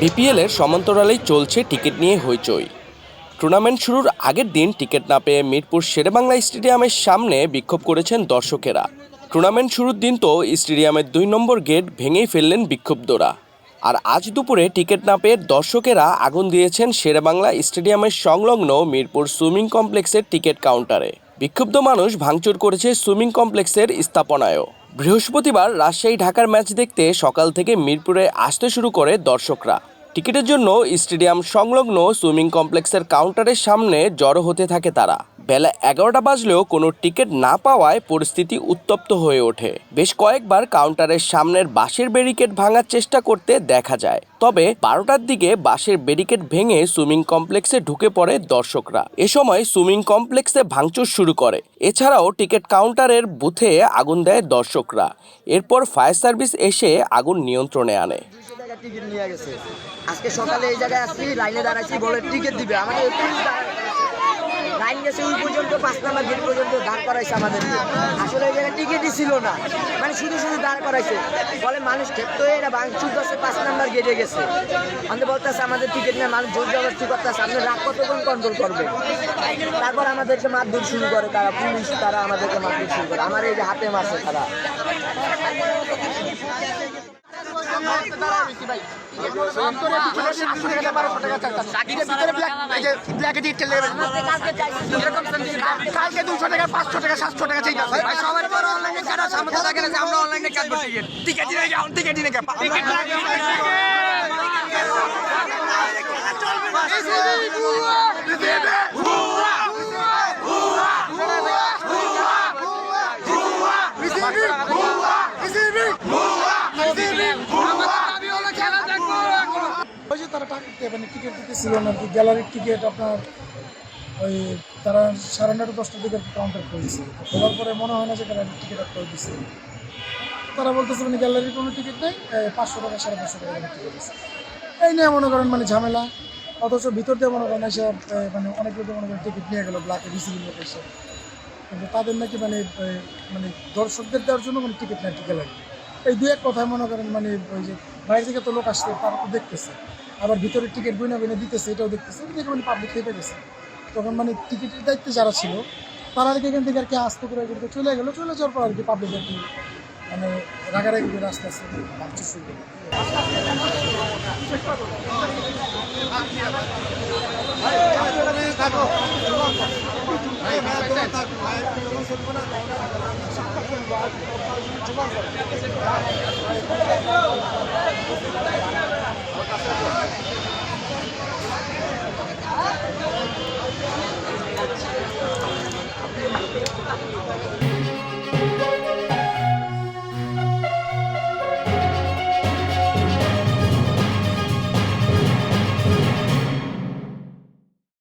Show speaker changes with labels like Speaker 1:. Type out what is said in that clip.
Speaker 1: বিপিএলের সমান্তরালেই চলছে টিকিট নিয়ে হইচই। টুর্নামেন্ট শুরুর আগের দিন টিকিট না পেয়ে মিরপুর শেরেবাংলা স্টেডিয়ামের সামনে বিক্ষোভ করেছেন দর্শকেরা। টুর্নামেন্ট শুরুর দিন তো স্টেডিয়ামের দুই নম্বর গেট ভেঙেই ফেললেন বিক্ষুব্ধরা। আর আজ দুপুরে টিকিট না পেয়ে দর্শকেরা আগুন দিয়েছেন শেরেবাংলা স্টেডিয়ামের সংলগ্ন মিরপুর সুইমিং কমপ্লেক্সের টিকিট কাউন্টারে। বিক্ষুব্ধ মানুষ ভাঙচুর করেছে সুইমিং কমপ্লেক্সের স্থাপনায়ও। বৃহস্পতিবার রাজশাহী ঢাকার ম্যাচ দেখতে সকাল থেকে মিরপুরে আসতে শুরু করে দর্শকরা। টিকিটের জন্য স্টেডিয়াম সংলগ্ন সুইমিং কমপ্লেক্সের কাউন্টারের সামনে জড়ো হতে থাকে তারা। বেলা এগারোটা বাজলেও কোনো টিকিট না পাওয়ায় পরিস্থিতি উত্তপ্ত হয়ে ওঠে। বেশ কয়েকবার কাউন্টারের সামনের বাঁশের ব্যারিকেড ভাঙার চেষ্টা করতে দেখা যায়। তবে বারোটার দিকে বাঁশের ব্যারিকেড ভেঙে সুইমিং কমপ্লেক্সে ঢুকে পড়ে দর্শকরা। এ সময় সুইমিং কমপ্লেক্সে ভাঙচুর শুরু করে। এছাড়াও টিকিট কাউন্টারের বুথে আগুন দেয় দর্শকরা। এরপর ফায়ার সার্ভিস এসে আগুন নিয়ন্ত্রণে আনে।
Speaker 2: টিকিট নিয়ে গেছে। আজকে সকালে এই জায়গায় আসছি, লাইনে দাঁড়াইছি, বলে টিকিট দিবে। আছে। লাইন গেছে ওই পর্যন্ত পাঁচ নাম্বার গেট পর্যন্ত দাঁড় করাইছে আমাদেরকে আসলে এই জায়গায় টিকিটই ছিল না। মানে শুধু শুধু দাঁড় করাইছে। বলে মানুষ ক্ষেত্র হয়ে এরা ভাঙচুর করছে, পাঁচ নাম্বার গেটে গেছে। আমাদের বলতেছে, আমাদের টিকিট নেই, মানুষ জোর জবরদস্তি করতেছে, আপনি রাগ কতক্ষণ কন্ট্রোল করবে তারপর আমাদেরকে মারধর শুরু করে, তারা পুলিশ, তারা আমাদেরকে মারধর শুরু করে। আমার এই যে হাতে মারছে তারা।
Speaker 3: কালকে দুশো টাকা পাঁচশো টাকা সাতশো টাকা চাই সবার পর অনলাইনে কাটা সামনে থাকে না আমরা অনলাইনে কাটবো টিকিট দিনে টিকিট দিনে টিকিট
Speaker 4: ওই যে তারা মানে টিকিট দিতেছিল না কি গ্যালারির টিকিট আপনার ওই তারা সাড়ে নটা দশটার দিকে কাউন্টার করেছে খোলার পরে মনে হয় না যে গ্যালারির টিকিট একটা দিচ্ছে তারা বলতেছে মানে গ্যালারির কোনো টিকিট নেই পাঁচশো টাকা, সাড়ে পাঁচশো টাকা টিকিট আছে এই নিয়ে মনে করেন মানে ঝামেলা। অথচ ভিতর দিয়ে মনে করেন, এসে মানে অনেক লোক মনে করেন টিকিট নিয়ে গেলো ব্ল্যাকে রিসিভিং লোক এসে। কিন্তু তাদের নাকি মানে মানে দর্শকদের দেওয়ার জন্য মানে টিকিট নেয় টিকে লাগে। এই দু এক কথায় মনে করেন মানে ওই যে বাইরে থেকে তো লোক আসছে, তারা তো দেখতেছে। আবার ভিতরে টিকিট বইনা বইনা দিতেছে, এটাও দেখতেছে। দেখে মানে পাবলিক খেপে গেছে। তখন মানে টিকিটের দায়িত্বে যারা ছিল, তারা আর কি এখান থেকে আর কি আস্তে করে এখান চলে গেলো। চলে যাওয়ার পর আর কি পাবলিক আর কি মানে রাগারাগি করে আস্তে আস্তে ভাবছে শুরু করল।